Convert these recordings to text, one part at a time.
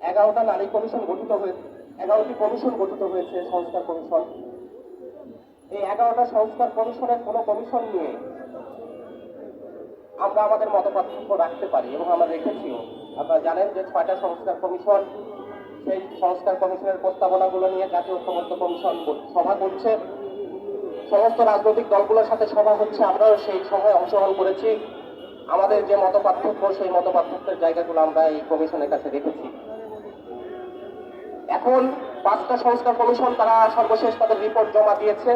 এগারোটা নারী কমিশন গঠিত হয়েছে এগারোটি কমিশন গঠিত হয়েছে সংস্কার কমিশন। এই এগারোটা সংস্কার কমিশনের কোনো কমিশন নিয়ে আমরা আমাদের মতপার্থক্য রাখতে পারি এবং আমরা রেখেছিও আপনারা জানেন যে ছয়টা সংস্কার কমিশন, সেই সংস্কার কমিশনের প্রস্তাবনাগুলো নিয়ে জাতীয় ঐক্যমত্য কমিশন সভা করছে। সমস্ত রাজনৈতিক দলগুলোর সাথে সভা হচ্ছে, আমরাও সেই সভায় অংশগ্রহণ করেছি। আমাদের যে মত পার্থক্য সেই মত পার্থক্যের জায়গাগুলো আমরা এই কমিশনের কাছে রেখেছি এখন পাঁচটা সংস্কার কমিশন তারা সর্বশেষ তাদের রিপোর্ট জমা দিয়েছে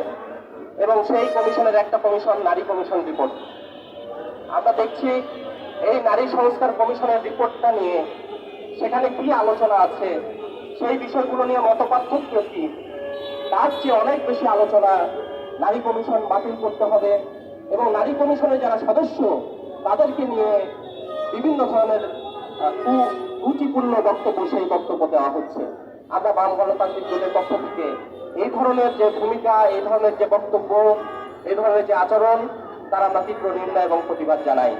এবং সেই কমিশনের একটা কমিশন নারী কমিশন রিপোর্ট আমরা দেখছি এই নারী সংস্কার কমিশনের রিপোর্টটা নিয়ে সেখানে কি আলোচনা আছে সেই বিষয়গুলো নিয়ে মত পার্থক্য কি? তার চেয়ে অনেক বেশি আলোচনা নারী কমিশন বাতিল করতে হবে এবং নারী কমিশনের যারা সদস্য তাদেরকে নিয়ে বিভিন্ন ধরনের আহ, কু- ত্রুটিপূর্ণ বক্তব্য সেই বক্তব্য দেওয়া হচ্ছে। আমরা বাম গণতান্ত্রিক দলের পক্ষ থেকে এই ধরনের যে ভূমিকা, এই ধরনের যে বক্তব্য, এই ধরনের যে আচরণ, তারা আমরা তীব্র নিন্দা এবং প্রতিবাদ জানাই।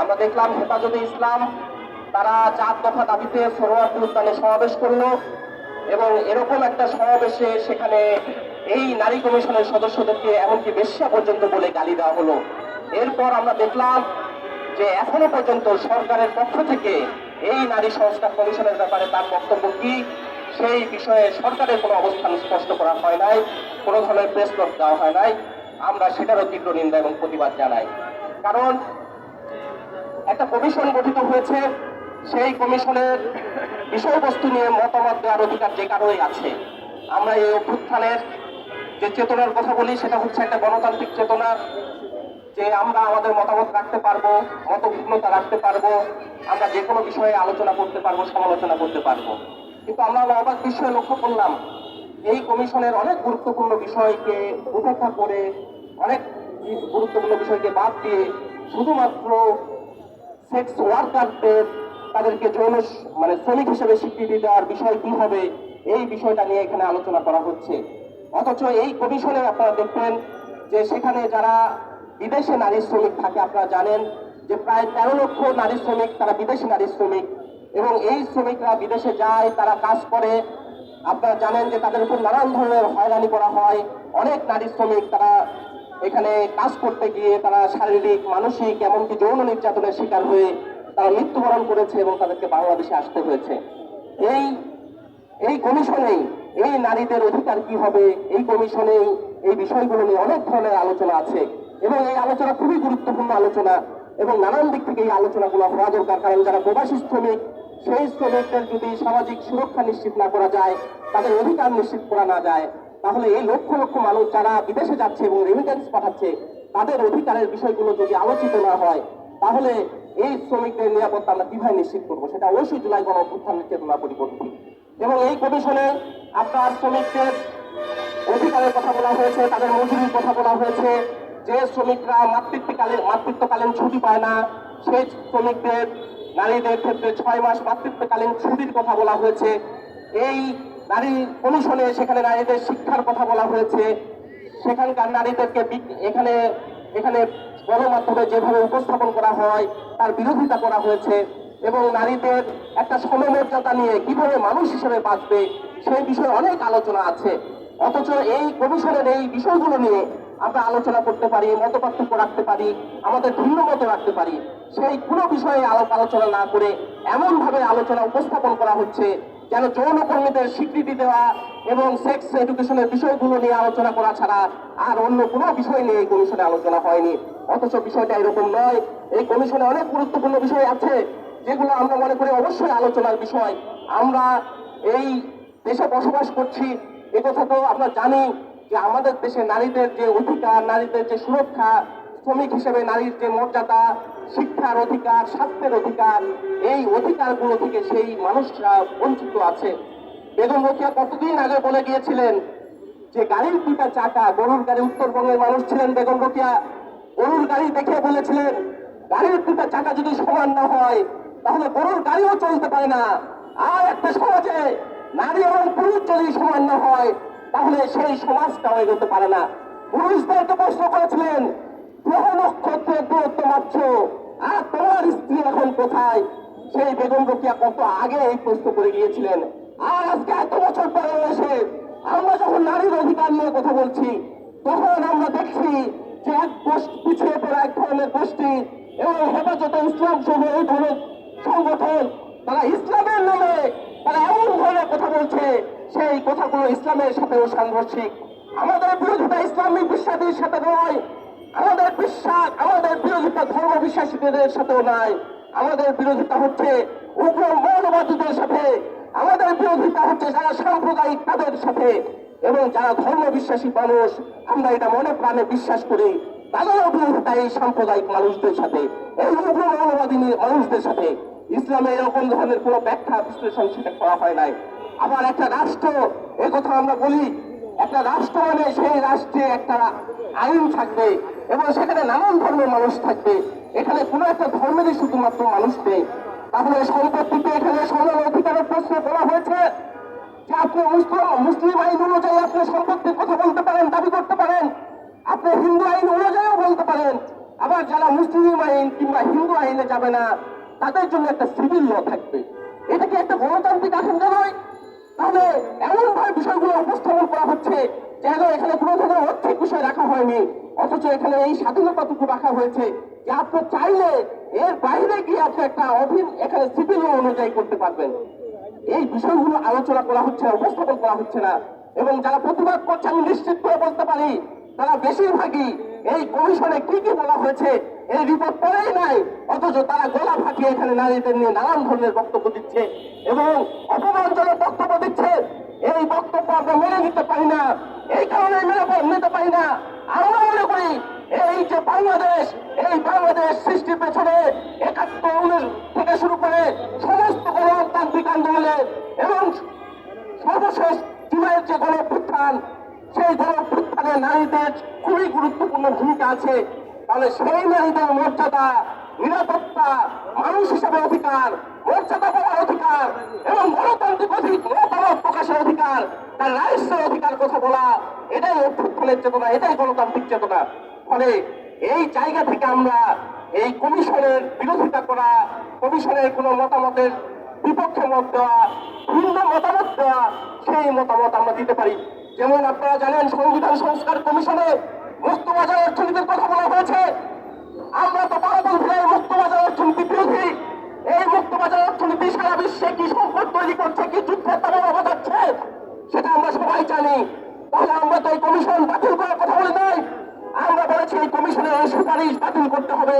আমরা দেখলাম হেফাজতে ইসলাম, তারা চার দফা দাবিতে সরোয়ার্দী উদ্যানে সমাবেশ করল এবং এরকম একটা সমাবেশে সেখানে এই নারী কমিশনের সদস্যদেরকে এমনকি বেশ্যা পর্যন্ত বলে গালি দেওয়া হলো। এরপর আমরা দেখলাম যে এখনও পর্যন্ত সরকারের পক্ষ থেকে এই নারী সংস্কার কমিশনের ব্যাপারে তার বক্তব্য কি সেই বিষয়ে সরকারের কোনো অবস্থান স্পষ্ট করা হয় নাই, কোনো ধরনের প্রেস নোট দেওয়া হয় নাই। আমরা সেটারও তীব্র নিন্দা এবং প্রতিবাদ জানাই। কারণ একটা কমিশন গঠিত হয়েছে, সেই কমিশনের বিষয়বস্তু নিয়ে মতামত দেওয়ার অধিকার যে কারোই আছে। আমরা এই অভ্যুত্থানের যে চেতনার কথা বলি, সেটা হচ্ছে একটা গণতান্ত্রিক চেতনা, যে আমরা আমাদের মতামত রাখতে পারব, মতভিন্নতা রাখতে পারব, আমরা যে কোনো বিষয়ে আলোচনা করতে পারব, সমালোচনা করতে পারব। কিন্তু আমরা অবাক বিষয়ে লক্ষ্য করলাম, এই কমিশনের অনেক গুরুত্বপূর্ণ বিষয়কে উপেক্ষা করে, অনেক গুরুত্বপূর্ণ বিষয়কে বাদ দিয়ে শুধুমাত্র সেক্স ওয়ার্কারদের তাদেরকে যৌন মানে শ্রমিক হিসেবে স্বীকৃতি দেওয়ার বিষয় কি হবে, এই বিষয়টা নিয়ে এখানে আলোচনা করা হচ্ছে। অথচ এই কমিশনে আপনারা দেখবেন যে সেখানে যারা বিদেশে নারী শ্রমিক থাকে, আপনারা জানেন যে প্রায় তেরো লক্ষ নারী শ্রমিক, তারা বিদেশি নারী শ্রমিক। এবং এই শ্রমিকরা বিদেশে যায়, তারা কাজ করে। আপনারা জানেন যে তাদের উপর নানান ধরনের হয়রানি করা হয়। অনেক নারী শ্রমিক তারা এখানে কাজ করতে গিয়ে তারা শারীরিক, মানসিক, এমনকি যৌন নির্যাতনের শিকার হয়ে তারা মৃত্যুবরণ করেছে এবং তাদেরকে বাংলাদেশে আসতে হয়েছে। এই এই কমিশনেই এই নারীদের অধিকার কি হবে, এই কমিশনেই এই বিষয়গুলো নিয়ে অনেক ধরনের আলোচনা আছে। এবং এই আলোচনা খুবই গুরুত্বপূর্ণ আলোচনা এবং নানান দিক থেকে এই আলোচনাগুলো হওয়া দরকার, কারণ যারা প্রবাসী শ্রমিক সেই শ্রমিকদের যদি সামাজিক সুরক্ষা নিশ্চিত না করা যায়, তাদের অধিকার নিশ্চিত করা না যায়, তাহলে এই লক্ষ লক্ষ মানুষ যারা বিদেশে যাচ্ছে এবং রেমিটেন্স পাঠাচ্ছে, তাদের অধিকারের বিষয়গুলো যদি আলোচিত না হয়, তাহলে এই শ্রমিকদের নিরাপত্তা আমরা কীভাবে নিশ্চিত করব? সেটা অবশ্যই জুলাই গণ অভ্যুত্থানের চেতনা পরিপন্থী এবং এই কমিশনে আপনার শ্রমিকদের অধিকারের কথা বলা হয়েছে, তাদের মজুরির কথা বলা হয়েছে। যে শ্রমিকরা মাতৃত্বকালীন মাতৃত্বকালীন ছুটি পায় না, সেই শ্রমিকদের নারীদের ক্ষেত্রে ছয় মাস মাতৃত্বকালীন ছুটির কথা বলা হয়েছে। এই নারী কমিশনে সেখানে নারীদের শিক্ষার কথা বলা হয়েছে। সেখানকার নারীদেরকে এখানে এখানে গণমাধ্যমে যেভাবে উপস্থাপন করা হয়, তার বিরোধিতা করা হয়েছে এবং নারীদের একটা সমমর্যাদা নিয়ে কীভাবে মানুষ হিসেবে বাঁচবে, সেই বিষয়ে অনেক আলোচনা আছে। অথচ এই কমিশনের এই বিষয়গুলো নিয়ে আমরা আলোচনা করতে পারি মত পার্থক্য রাখতে পারি, আমাদের ভিন্ন মত রাখতে পারি। সেই কোনো বিষয়ে আলোক আলোচনা না করে এমন ভাবে আলোচনা উপস্থাপন করা হচ্ছে যেন যৌন কর্মীদের স্বীকৃতি দেওয়া এবং সেক্স এডুকেশনের বিষয়গুলো নিয়ে আলোচনা করা ছাড়া আর অন্য কোনো বিষয় নিয়ে এই কমিশনে আলোচনা হয়নি। অথচ বিষয়টা এরকম নয়। এই কমিশনে অনেক গুরুত্বপূর্ণ বিষয় আছে যেগুলো আমরা মনে করি অবশ্যই আলোচনার বিষয়। আমরা এই দেশে বসবাস করছি, এ কথা তো আমরা জানি। যে আমাদের দেশে নারীদের যে অধিকার, নারীদের যে সুরক্ষা, শ্রমিক হিসেবে নারীর যে মর্যাদা, শিক্ষার অধিকার, স্বাস্থ্যের অধিকার, এই অধিকারগুলো থেকে সেই মানুষরা বঞ্চিত আছে। বেগম রোকেয়া কতদিন আগে বলে গিয়েছিলেন যে গাড়ির দুটা চাকা, গরুর গাড়ি, উত্তরবঙ্গের মানুষ ছিলেন বেগম রোকিয়া। গরুর গাড়ি দেখে বলেছিলেন, গাড়ির দুটা চাকা যদি সমান না হয়, তাহলে গরুর গাড়িও চলতে পারে না। আর একটা সমাজে নারী এবং পুরুষ যদি সমান না হয় তাহলে সেই সমাজটাও এগোতে পারে না। পুরুষদেরকে প্রশ্ন করেছিলেন গ্রহ নক্ষত্রের দূরত্ব মাত্র, আর তোমার স্ত্রী এখন কোথায়? সেই বেগম রোকিয়া কত আগে এই প্রশ্ন করে গিয়েছিলেন। আর আজকে এত বছর পরে এসে, আমরা যখন নারীর অধিকার নিয়ে কথা বলছি, তখন আমরা দেখছি যে এক গোষ্ঠী পিছিয়ে পড়া এক ধরনের গোষ্ঠী এবং হেফাজতে ইসলাম সহ এই ধরনের সংগঠন, তারা ইসলামের নামে তারা এমন ধরনের কথা বলছে সেই কথাগুলো ইসলামের সাথেও সাংঘর্ষিক। আমাদের বিরোধিতা ইসলামিক বিশ্বাসীর সাথে নয়। আমাদের বিশ্বাস, আমাদের বিরোধিতা ধর্ম বিশ্বাসীদের সাথেও নাই আমাদের বিরোধিতা হচ্ছে উগ্র মৌলবাদীদের সাথে। আমাদের বিরোধিতা হচ্ছে যারা সাম্প্রদায়িক তাদের সাথে। এবং যারা ধর্ম বিশ্বাসী মানুষ, আমরা এটা মনে প্রাণে বিশ্বাস করি, তাদেরও বিরোধিতা এই সাম্প্রদায়িক মানুষদের সাথে, এই উগ্র মৌলবাদী মানুষদের সাথে। ইসলামে এরকম ধরনের কোনো ব্যাখ্যা বিশ্লেষণ সেটা করা হয় নাই। আবার একটা রাষ্ট্র কথা আমরা বলি, একটা রাষ্ট্র মানে সেই রাষ্ট্রে একটা আইন থাকবে এবং সেখানে নানান ধর্মের মানুষ থাকবে। এখানে কোনো একটা ধর্মেরই শুধুমাত্র মানুষ নেই। তাহলে সম্পত্তিতে এখানে সমান অধিকারের প্রশ্ন করা হয়েছে যে আপনি মুসলিম মুসলিম আইন অনুযায়ী আপনি সম্পত্তির কথা বলতে পারেন, দাবি করতে পারেন। আপনি হিন্দু আইন অনুযায়ীও বলতে পারেন। আবার যারা মুসলিম আইন কিংবা হিন্দু আইনে যাবে না, তাদের জন্য একটা সিভিল ল থাকবে। এটা কি একটা গণতান্ত্রিক আকাঙ্ক্ষা নয়? তাহলে এমন ভাবে বিষয়গুলো উপস্থাপন করা হচ্ছে যেন এখানে কোনো ধরনের অর্থিক বিষয় রাখা হয়নি। অথচ এখানে এই স্বাধীনতাটুকু রাখা হয়েছে যে আপনি চাইলে এর বাইরে গিয়ে আপনি একটা অভিন এখানে সিভিল অনুযায়ী করতে পারবেন। এই বিষয়গুলো আলোচনা করা হচ্ছে না, উপস্থাপন করা হচ্ছে না। এবং যারা প্রতিবাদ করছে, আমি নিশ্চিত করে বলতে পারি, তারা বেশিরভাগই এই কমিশনে কি কি বলা হয়েছে এই রিপোর্ট পড়েই নাই, অথচ তারা গলা ফাটিয়ে এখানে নারীদের নিয়ে নানান ধরনের বক্তব্য দিচ্ছে এবং অপমানজনক বক্তব্য দিচ্ছে। এই বক্তব্য আমরা মেনে নিতে পারি না, এই কারণে মেনে নিতে পারি না। আমরা মনে করি, এই যে বাংলাদেশ, এই বাংলাদেশ সৃষ্টির পেছনে একাত্তর থেকে শুরু করে সমস্ত গণতান্ত্রিক আন্দোলনে এবং সর্বশেষ জুলাইয়ের যে গণঅভ্যুত্থান, সেই গণঅভ্যুত্থানে নারীদের খুবই গুরুত্বপূর্ণ ভূমিকা আছে। তাহলে সেই নারীদের মর্যাদা, নিরাপত্তা, মানুষ হিসাবে অধিকার, মর্যাদা পাওয়ার অধিকার এবং গণতান্ত্রিক অধিকার মতামত প্রকাশের অধিকার, তার রাইটসের অধিকার কথা বলা, এটাই অভ্যুত্থানের চেতনা, এটাই গণতান্ত্রিক চেতনা। ফলে এই জায়গা থেকে আমরা এই কমিশনের বিরোধিতা করা, কমিশনের কোনো মতামতের বিপক্ষে মত দেওয়া, ভিন্ন মতামত দেওয়া, সেই মতামত আমরা দিতে পারি। যেমন আপনারা জানেন সংবিধান সংস্কার কমিশনে মুক্ত বাজার অর্থনীতির কথা বলা হয়েছে। আমরা তো বারবার ভুলে মুক্ত বাজার অর্থনীতি বিরোধী এই মুক্ত বাজার অর্থনীতি সারা বিশ্বে কি সংকট তৈরি করছে, কি যুদ্ধের তারা বাজাচ্ছে সেটা আমরা সবাই জানি। তাহলে আমরা তো এই কমিশন বাতিল করার কথা বলে নাই। আমরা বলেছি এই কমিশনের এই সুপারিশ বাতিল করতে হবে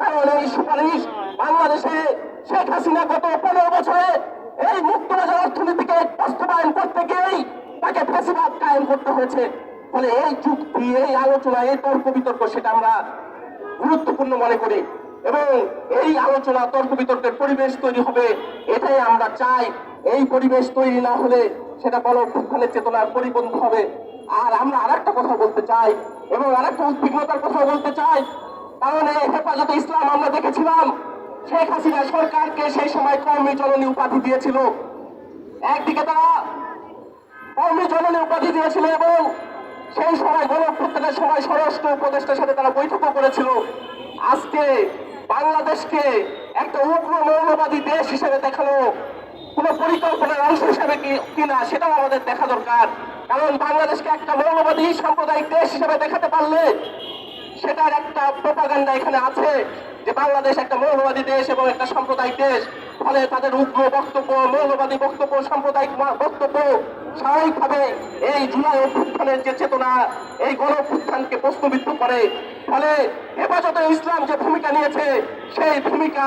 কারণ এই সুপারিশ বাংলাদেশে শেখ হাসিনা গত পনেরো বছরে এই মুক্ত বাজার অর্থনীতিকে বাস্তবায়ন করতে গিয়েই তাকে ফেসিবাদ কায়েম করতে হয়েছে ফলে এই চুক্তি এই আলোচনা, এই তর্ক বিতর্ক সেটা আমরা গুরুত্বপূর্ণ মনে করি। এবং এই আলোচনা, তর্ক বিতর্কের পরিবেশ তৈরি হবে, এটাই আমরা চাই। এই পরিবেশ তৈরি না হলে সেটা বলো অভ্যুত্থানের চেতনার পরিপন্থী হবে। আর আমরা আরেকটা কথা বলতে চাই, এবং আরেকটা উদ্বিগ্নতার কথা বলতে চাই। কারণ এই হেফাজতে ইসলাম আমরা দেখেছিলাম, শেখ হাসিনা সরকারকে সেই সময় কর্মী জননী উপাধি দিয়েছিল। একদিকে তারা কর্মী জননী উপাধি দিয়েছিল এবং সেই সময় গণপ্রত্যেকের সময় স্বরাষ্ট্র উপদেষ্টার সাথে তারা বৈঠকও করেছিল। আজকে বাংলাদেশকে একটা উগ্র মৌলবাদী দেশ হিসেবে দেখানো কোন পরিকল্পনার অংশ হিসেবে কিনা সেটাও আমাদের দেখা দরকার। কারণ বাংলাদেশকে একটা মৌলবাদী সাম্প্রদায়িক দেশ হিসেবে দেখাতে পারলে সেটার একটা প্রপাগান্ডা এখানে আছে যে বাংলাদেশ একটা মৌলবাদী দেশ এবং একটা সাম্প্রদায়িক দেশ। ফলে তাদের উগ্র বক্তব্য, মৌলবাদী বক্তব্য, সাম্প্রদায়িক বক্তব্য স্বাভাবিকভাবে এই জুলাই অভ্যুত্থানের যে চেতনা, এই গণ অভ্যুত্থানকে প্রশ্নবিদ্ধ করে। ফলে হেফাজতে ইসলাম যে ভূমিকা নিয়েছে, সেই ভূমিকা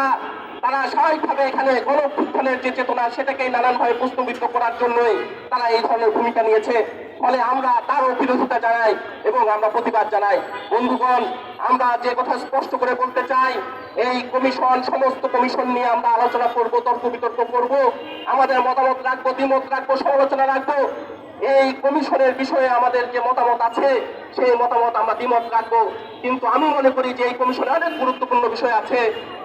তারা স্বাভাবিকভাবে এখানে গণ অভ্যুত্থানের যে চেতনা সেটাকে নানানভাবে প্রশ্নবিদ্ধ করার জন্যই তারা এই ধরনের ভূমিকা নিয়েছে। ফলে আমরা তারও বিরোধিতা জানাই এবং আমরা প্রতিবাদ জানাই। বন্ধুগণ, আমরা যে কথা স্পষ্ট করে বলতে চাই, এই কমিশন, সমস্ত কমিশন নিয়ে আমরা আলোচনা করব, তর্ক বিতর্ক করব। আমাদের মতামত রাখব, দ্বিমত রাখব, সমালোচনা রাখব। এই কমিশনের বিষয়ে আমাদের যে মতামত আছে, সেই মতামত আমরা দ্বিমত রাখব। কিন্তু আমি মনে করি যে এই কমিশনে অনেক গুরুত্বপূর্ণ বিষয় আছে।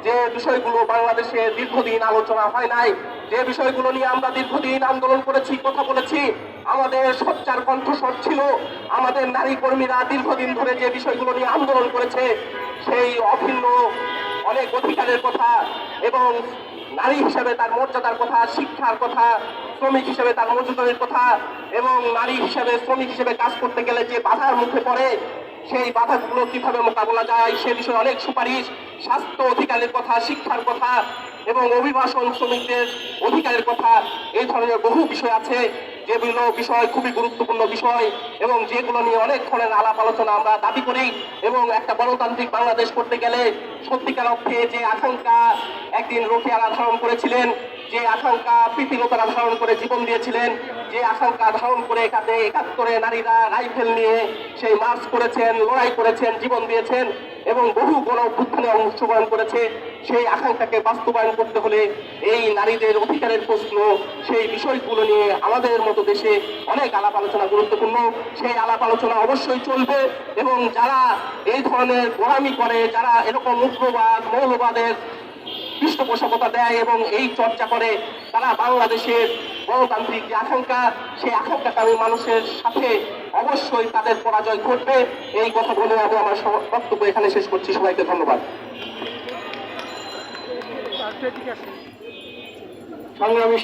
যে বিষয়গুলো বাংলাদেশে দীর্ঘদিন আলোচনা হয় নাই, যে বিষয়গুলো নিয়ে আমরা দীর্ঘদিন আন্দোলন করেছি, কথা বলেছি, আমাদের সচ্চার কণ্ঠস্বর ছিল, আমাদের নারী কর্মীরা দীর্ঘদিন ধরে যে বিষয়গুলো নিয়ে আন্দোলন করেছে, সেই অভিন্ন অনেক অধিকারের কথা এবং নারী হিসাবে তার মর্যাদার কথা, শিক্ষার কথা শ্রমিক হিসেবে তার মর্যাদার কথা এবং নারী হিসেবে, শ্রমিক হিসেবে কাজ করতে গেলে যে বাধার মুখে পড়ে, সেই বাধাগুলো কীভাবে মোকাবেলা যায় সে বিষয়ে অনেক সুপারিশ, স্বাস্থ্য অধিকারের কথা, শিক্ষার কথা এবং অভিবাসন শ্রমিকদের অধিকারের কথা, এই ধরনের বহু বিষয় আছে যেগুলো বিষয় খুবই গুরুত্বপূর্ণ বিষয় এবং যেগুলো নিয়ে অনেক ধরনের আলাপ আলোচনা আমরা দাবি করি এবং একটা গণতান্ত্রিক বাংলাদেশ করতে গেলে সত্যিকার অর্থে যে আকাঙ্ক্ষা একদিন রোকেয়ারা ধারণ করেছিলেন যে আশঙ্কা প্রীতিলতারা ধারণ করে জীবন দিয়েছিলেন, যে আশঙ্কা ধারণ করে একাতে একাত্তরে নারীরা রাইফেল নিয়ে সেই মার্চ করেছেন, লড়াই করেছেন, জীবন দিয়েছেন এবং বহু গণ অভ্যুত্থানে অংশগ্রহণ করেছে, সেই আকাঙ্ক্ষাকে বাস্তবায়ন করতে হলে এই নারীদের অধিকারের প্রশ্ন, সেই বিষয়গুলো নিয়ে আমাদের মতো দেশে অনেক আলাপ আলোচনা গুরুত্বপূর্ণ। সেই আলাপ আলোচনা অবশ্যই চলবে এবং যারা এই ধরনের গোড়ামি করে, যারা এরকম উগ্রবাদ, মৌলবাদের পৃষ্ঠপোষকতা দেয় এবং এই চর্চা করে তারা বাংলাদেশের গণতান্ত্রিক যে আকাঙ্ক্ষা সেই আকাঙ্ক্ষাকামী মানুষের সাথে অবশ্যই তাদের পরাজয় ঘটবে। এই কথা বলে আমি আমার বক্তব্য এখানে শেষ করছি। সবাইকে ধন্যবাদ। সংগ্রামী